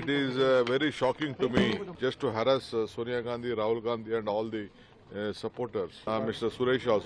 it is uh, very shocking to me just to harass uh, Sonia Gandhi, Rahul Gandhi, and all the uh, supporters. Uh,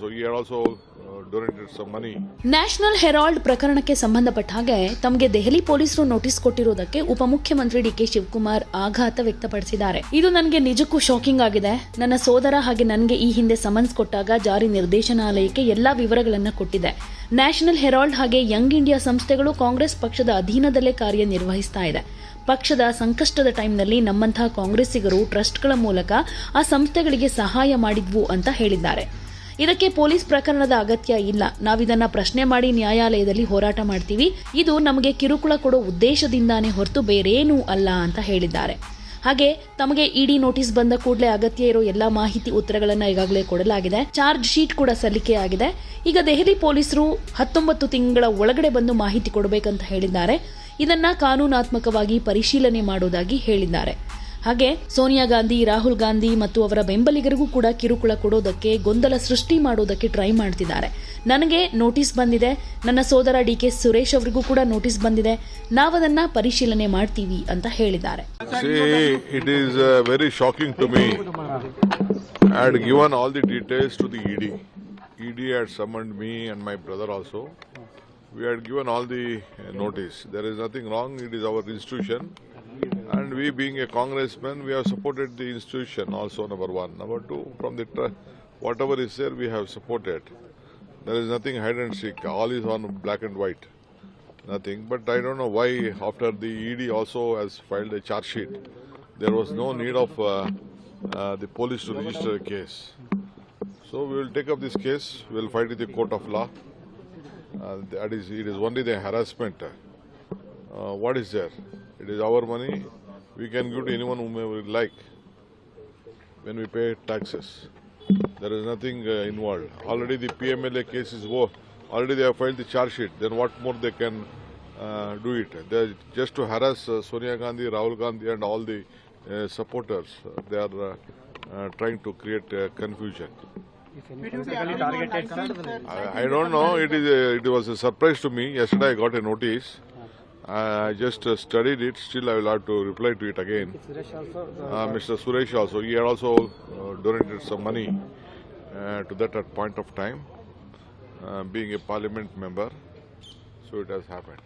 he also uh, money. National Herald ಪ್ರಕರಣಕ್ಕೆ ಸಂಬಂಧಪಟ್ಟ ಹಾಗೆ ತಮಗೆ ದೆಹಲಿ ಪೊಲೀಸರು notice ಕೊಟ್ಟಿರೋದಕ್ಕೆ ಉಪಮುಖ್ಯಮಂತ್ರಿ D K Shivakumar ಆಘಾತ ವ್ಯಕ್ತಪಡಿಸಿದ್ದಾರೆ ಇದು ನನಗೆ ನಿಜಕ್ಕೂ ಶಾಕಿಂಗ್ ಆಗಿದೆ ನನ್ನ ಸೋದರ ಹಾಗೆ ನನಗೆ ಈ ಹಿಂದೆ ಸಮನ್ಸ್ ಕೊಟ್ಟಾಗ ಜಾರಿ ನಿರ್ದೇಶನಾಲಯಕ್ಕೆ ಎಲ್ಲಾ ವಿವರಗಳನ್ನು ಕೊಟ್ಟಿದೆ ನ್ಯಾಷನಲ್ ಹೆರಾಲ್ಡ್ ಹಾಗೆ ಯಂಗ್ ಇಂಡಿಯಾ ಸಂಸ್ಥೆಗಳು ಕಾಂಗ್ರೆಸ್ ಪಕ್ಷದ ಅಧೀನದಲ್ಲೇ ಕಾರ್ಯನಿರ್ವಹಿಸ್ತಾ ಇದೆ ಪಕ್ಷದ ಸಂಕಷ್ಟದ ಟೈಮ್ನಲ್ಲಿ ನಮ್ಮಂತಹ ಕಾಂಗ್ರೆಸ್ಸಿಗರು ಟ್ರಸ್ಟ್ಗಳ ಮೂಲಕ ಆ ಸಂಸ್ಥೆಗಳಿಗೆ ಸಹಾಯ ಮಾಡಿದ್ವು ಅಂತ ಹೇಳಿದ್ದಾರೆ. ಇದಕ್ಕೆ ಪೊಲೀಸ್ ಪ್ರಕರಣದ ಅಗತ್ಯ ಇಲ್ಲ. ನಾವಿದನ್ನ ಪ್ರಶ್ನೆ ಮಾಡಿ ನ್ಯಾಯಾಲಯದಲ್ಲಿ ಹೋರಾಟ ಮಾಡ್ತೀವಿ. ಇದು ನಮಗೆ ಕಿರುಕುಳ ಕೊಡೋ ಉದ್ದೇಶದಿಂದಾನೇ ಹೊರತು ಬೇರೇನೂ ಅಲ್ಲ ಅಂತ ಹೇಳಿದ್ದಾರೆ. ಹಾಗೆ ತಮಗೆ ಇಡಿ ನೋಟಿಸ್ ಬಂದ ಕೂಡಲೇ ಅಗತ್ಯ ಇರೋ ಎಲ್ಲಾ ಮಾಹಿತಿ ಉತ್ತರಗಳನ್ನ ಈಗಾಗಲೇ ಕೊಡಲಾಗಿದೆ. ಚಾರ್ಜ್ ಶೀಟ್ ಕೂಡ ಸಲ್ಲಿಕೆ ಆಗಿದೆ. ಈಗ ದೆಹಲಿ ಪೊಲೀಸರು ಹತ್ತೊಂಬತ್ತು ತಿಂಗಳ ಒಳಗಡೆ ಬಂದು ಮಾಹಿತಿ ಕೊಡಬೇಕಂತ ಹೇಳಿದ್ದಾರೆ. ಇದನ್ನ ಕಾನೂನಾತ್ಮಕವಾಗಿ ಪರಿಶೀಲನೆ ಮಾಡೋದಾಗಿ ಹೇಳಿದ್ದಾರೆ. ಹಾಗೆ ಸೋನಿಯಾ ಗಾಂಧಿ, ರಾಹುಲ್ ಗಾಂಧಿ ಮತ್ತು ಅವರ ಬೆಂಬಲಿಗರಿಗೂ ಕೂಡ ಕಿರುಕುಳ ಕೊಡೋದಕ್ಕೆ ಗೊಂದಲ ಸೃಷ್ಟಿ ಮಾಡೋದಕ್ಕೆ ಟ್ರೈ ಮಾಡ್ತಿದ್ದಾರೆ. ನನಗೆ ನೋಟಿಸ್ ಬಂದಿದೆ. ನನ್ನ ಸೋದರ ಡಿ ಕೆ ಸುರೇಶ್ ಅವರಿಗೂ ಕೂಡ ನೋಟಿಸ್ ಬಂದಿದೆ. ನಾವದನ್ನ ಪರಿಶೀಲನೆ ಮಾಡ್ತೀವಿ ಅಂತ ಹೇಳಿದ್ದಾರೆ. Shri it is very shocking to me and given the details to the ED ED had summoned me and my brother also we are given all the notice there is nothing wrong it is our institution We, being a congressman, we have supported the institution also, number one. Number two, from the whatever is there, we have supported. There is nothing hide and seek. All is on black and white. Nothing. But I don't know why, after the ED also has filed a charge sheet, there was no need of uh, uh, the police to register a case. So we will take up this case. We will fight in the court of law. Uh, that is, it is only the harassment. Uh, what is there? It is our money. We can give to anyone whom we like when we pay taxes. There is nothing uh, involved. Already the PMLA case is over. Already they have filed the charge sheet. Then what more they can uh, do it? They're just to harass uh, Sonia Gandhi, Rahul Gandhi, and all the uh, supporters. Uh, they are uh, uh, trying to create uh, confusion. Physically targeted, sir. I, I don't know. It is a, it was a surprise to me. Yesterday I got a notice. I just uh, studied it. Still, I will have to reply to it again. Uh, Mr. Suresh also, he had also uh, donated some money uh, to that at point of time, uh, being a parliament member. So it has happened.